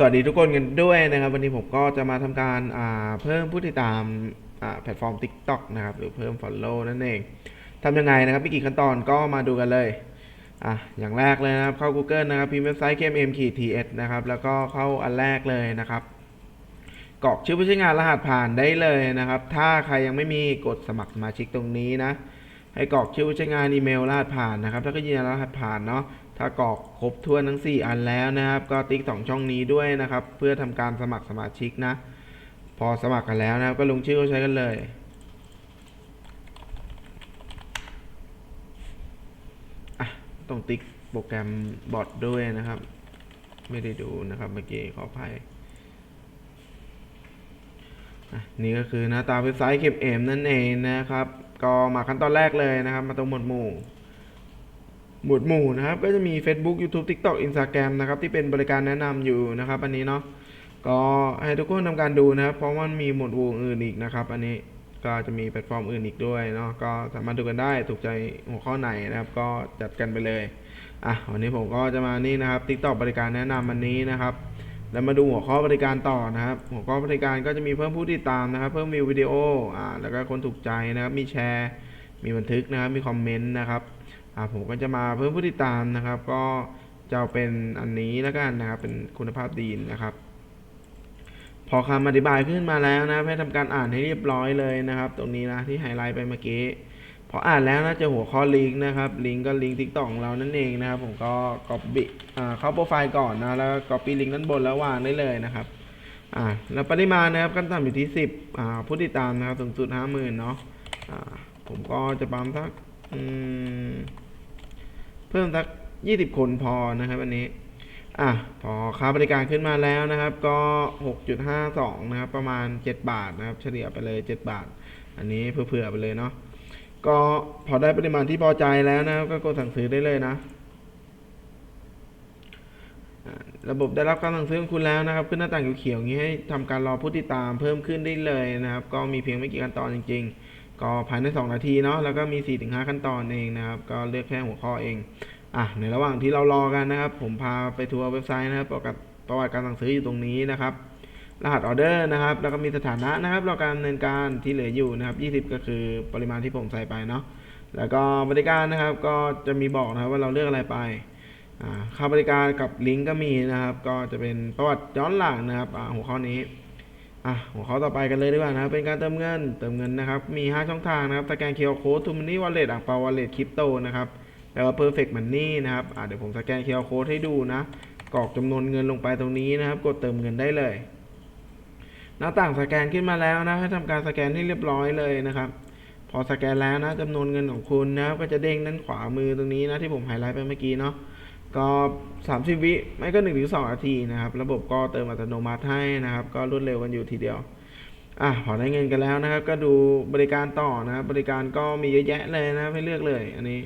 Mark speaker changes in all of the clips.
Speaker 1: สวัสดีทุกคนกันด้วยนะครับ วันนี้ผมก็จะมาทำการเพิ่มผู้ติดตามแพลตฟอร์ม TikTok นะครับ หรือเพิ่ม Follow นั่นเองทำยังไงนะครับมีกี่ขั้นตอนก็มาดูกันเลยอะอย่างแรกเลยนะครับ เข้า Google นะครับพิมพ์เว็บไซต์ kmm-ts นะครับ แล้วก็เข้าอันแรกเลยนะครับกรอกชื่อผู้ใช้งานรหัสผ่านได้เลยนะครับ ถ้าใครยังไม่มีกดสมัครสมาชิกตรงนี้นะ ให้กรอกชื่อผู้ใช้งานอีเมลรหัสผ่านนะครับถ้าก็ยืนยันรหัสผ่านเนาะ ถ้ากรอกครบถ้วทั้ง 4 อันแล้วนะครับ ก็ติ๊กสองช่องนี้ด้วยนะครับ เพื่อทำการสมัครสมาชิกนะ พอสมัครกันแล้วนะครับ ก็ลงชื่อเข้าใช้กันเลยอะต้องติ๊กโปรแกรมบอทด้วยนะครับ ไม่ได้ดูนะครับเมื่อกี้ขออภัยนี่ก็คือหน้าตาเว็บไซต์เก็บเอมนั่นเองนะครับ ก็มาขั้นตอนแรกเลยนะครับ มาตรงหมวดหมู่ หมวดหมู่นะครับ ก็จะมี Facebook YouTube TikTok Instagram นะครับ ที่เป็นบริการแนะนำอยู่นะครับ อันนี้เนาะก็ให้ทุกคนทำการดูนะครับ เพราะมันมีหมวดหมู่อื่นอีกนะครับ อันนี้ก็จะมีแพลตฟอร์มอื่นอีกด้วยเนาะก็สามารถดูกันได้ถูกใจหัวข้อไหนนะครับ ก็จัดกันไปเลยอะวันนี้ผมก็จะมานี่นะครับ TikTok บริการแนะนำอันนี้นะครับแล้วมาดูหัวข้อบริการต่อนะครับ หัวข้อบริการก็จะมีเพิ่มผู้ติดตามนะครับ เพิ่มวิววิดีโออ่าแล้วก็คนถูกใจนะครับ มีแชร์ มีบันทึกนะครับ มีคอมเมนต์นะครับ ผมก็จะมาเพิ่มผู้ติดตามนะครับ ก็จะเป็นอันนี้แล้วกันนะครับ เป็นคุณภาพดีนะครับ พอคำอธิบายขึ้นมาแล้วนะให้ทำการอ่านให้เรียบร้อยเลยนะครับ ตรงนี้นะที่ไฮไลท์ไปเมื่อกี้พออ่านแล้วนะจะหัวข้อลิงก์นะครับ ลิงก์ก็ลิงก์ทิกตอกเรานั่นเองนะครับ ผมก็ copy อ่าเข้าโปรไฟล์ก่อนนะแล้ว copy ลิงก์ด้านบนแล้ววางได้เลยนะครับอ่าแล้วปริมาณนะครับขั้นต่ำอยู่ที่ 10อ่าผู้ติดตามนะครับสูงสุด 50,000เนาะอ่าผมก็จะปั๊มสักอืม เพิ่มสัก20คนพอนะครับอันนี้ อะพอค่าบริการขึ้นมาแล้วนะครับ ก็6.52นะครับ ประมาณ7บาทนะครับ เฉลี่ยไปเลย7บาท อันนี้เผื่อๆไปเลยเนาะก็พอได้ปริมาณที่พอใจแล้วนะครับ ก็กดสั่งซื้อได้เลยนะระบบได้รับการสั่งซื้อของคุณแล้วนะครับ ขึ้นหน้าต่างเขียวๆนี้ให้ทำการรอผู้ติดตามเพิ่มขึ้นได้เลยนะครับ ก็มีเพียงไม่กี่ขั้นตอนจริงๆ ก็ภายใน 2 นาทีเนาะแล้วก็มี 4-5 ขั้นตอนเองนะครับ ก็เลือกแค่หัวข้อเองอะในระหว่างที่เรารอกันนะครับ ผมพาไปทัวร์เว็บไซต์นะครับประวัติประวัติการสั่งซื้ออยู่ตรงนี้นะครับ รหัสออเดอร์นะครับ แล้วก็มีสถานะนะครับรอการดำเนินการที่เหลืออยู่นะครับ 20 ก็คือปริมาณที่ผมใส่ไปเนาะแล้วก็บริการนะครับก็จะมีบอกนะครับว่าเราเลือกอะไรไปอ่าค่าบริการกับลิงก์ก็มีนะครับ ก็จะเป็นประวัติย้อนหลังนะครับหัวข้อนี้ อะหัวข้อต่อไปกันเลยดีกว่านะครับเป็นการเติมเงิน เติมเงินนะครับ มี 5 ช่องทางนะครับสแกนเคอร์โค้ดทูมันนี่วอลเล็ตอ่างเปาวอลเล็ตคริปโตนะครับแล้วก็ perfect money นนี่นะครับอ่าเดี๋ยวผมสแกนเคอร์โค้ดให้ดูนะกรอกจำนวนเงินลงไปตรงนี้นะครับ กดเติมเงินได้เลย หน้าต่างสแกนขึ้นมาแล้วนะให้ทำการสแกนให้เรียบร้อยเลยนะครับ พอสแกนแล้วนะจำนวนเงินของคุณนะครับก็จะเด้งด้านขวามือตรงนี้นะที่ผมไฮไลท์ไปเมื่อกี้เนาะ ก็ 30 วิไม่ก็1ถึง2นาทีนะครับ ระบบก็เติมอัตโนมัติให้นะครับ ก็รวดเร็วกันอยู่ทีเดียวอะพอได้เงินกันแล้วนะครับ ก็ดูบริการต่อนะครับ บริการก็มีเยอะแยะเลยนะให้เลือกเลย อันนี้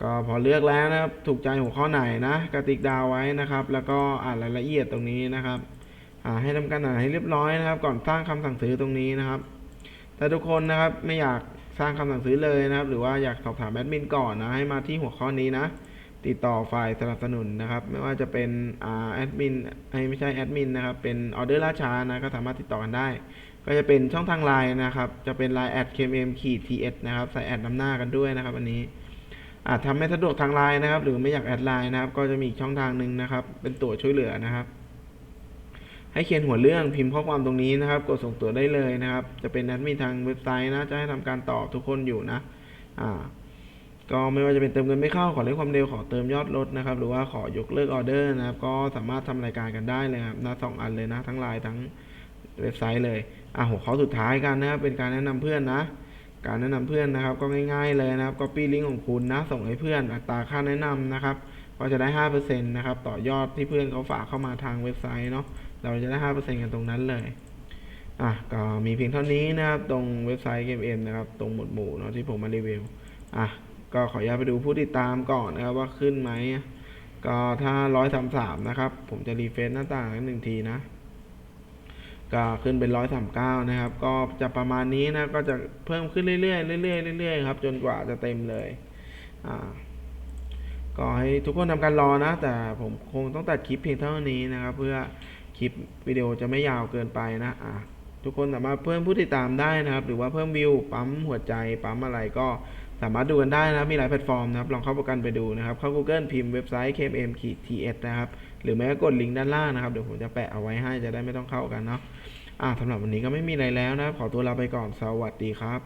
Speaker 1: ก็พอเลือกแล้วนะครับ ถูกใจหัวข้อไหนนะกติกดาวไว้นะครับ แล้วก็อ่านรายละเอียดตรงนี้นะครับอ่าให้ทำการอ่านให้เรียบร้อยนะครับ ก่อนสร้างคำสั่งซื้อตรงนี้นะครับ แต่ทุกคนนะครับไม่อยากสร้างคำสั่งซื้อเลยนะครับ หรือว่าอยากสอบถามแอดมินก่อนนะให้มาที่หัวข้อนี้นะ ติดต่อฝ่ายสนับสนุนนะครับ ไม่ว่าจะเป็นอ่าแอดมินไม่ใช่แอดมินนะครับ เป็นออเดอร์ล่าช้านะก็สามารถติดต่อกันได้ ก็จะเป็นช่องทางไลน์นะครับ จะเป็น Line แอด kmm ขีด ts นะครับ ใส่แอดนำหน้ากันด้วยนะครับอันนี้อาจทำไม่สะดวกทางไลน์นะครับ หรือไม่อยากแอดไลน์นะครับ ก็จะมีอีกช่องทางหนึ่งนะครับ เป็นตัวช่วยเหลือนะครับให้เขียนหัวเรื่องพิมพ์ข้อความตรงนี้นะครับ กดส่งตัวได้เลยนะครับ จะเป็นแอดมินทางเว็บไซต์นะ จะให้ทำการตอบทุกคนอยู่นะ อ่า ก็ไม่ว่าจะเป็นเติมเงินไม่เข้าขอเล่นความเร็วขอเติมยอดลดนะครับ หรือว่าขอยกเลิกออเดอร์นะครับ ก็สามารถทำรายการกันได้เลยครับนะสองอันเลยนะ ทั้งไลน์ทั้งเว็บไซต์เลยอะหัวข้อสุดท้ายกันนะครับเป็นการแนะนำเพื่อนนะ การแนะนำเพื่อนนะครับ ก็ง่าย ๆเลยนะครับก็ปี้ลิงก์ของคุณนะ ส่งให้เพื่อนอัตราค่าแนะนำนะครับก็จะได้ห้าเปอร์เซ็นต์นะครับ ต่อยอดที่เพื่อนเขาฝากเข้ามาทางเว็บไซต์เนาะ เราจะได้ห้าเปอร์เซ็นต์กันตรงนั้นเลย อะ ก็มีเพียงเท่านี้นะครับ ตรงเว็บไซต์เกมเอ็นนะครับ ตรงหมวดหมู่เนาะที่ผมมารีวิว อะ ก็ขออนุญาตไปดูผู้ติดตามก่อนนะครับว่าขึ้นไหม ก็ถ้าร้อยสามสามนะครับ ผมจะรีเฟซหน้าต่างหนึ่งทีนะ ก็ขึ้นเป็นร้อยสามเก้านะครับ ก็จะประมาณนี้นะ ก็จะเพิ่มขึ้นเรื่อยๆเรื่อยๆเรื่อยๆครับ จนกว่าจะเต็มเลย อ่า ก็ให้ทุกคนทำการรอนะ แต่ผมคงต้องตัดคลิปเพียงเท่านี้นะครับ เพื่อคลิปวิดีโอจะไม่ยาวเกินไปนะ อะทุกคนสามารถเพิ่มผู้ติดตามได้นะครับ หรือว่าเพิ่มวิว ปั๊มหัวใจ ปั๊มอะไรก็ สามารถดูกันได้นะมีหลายแพลตฟอร์มนะครับลองเข้าประกันไปดูนะครับเข้า Google พิมพ์เว็บไซต์ kmm ts นะครับหรือแม้กดลิงก์ด้านล่างนะครับเดี๋ยวผมจะแปะเอาไว้ให้จะได้ไม่ต้องเข้ากันเนาะอ่าสำหรับวันนี้ก็ไม่มีอะไรแล้วนะขอตัวลาไปก่อนสวัสดีครับ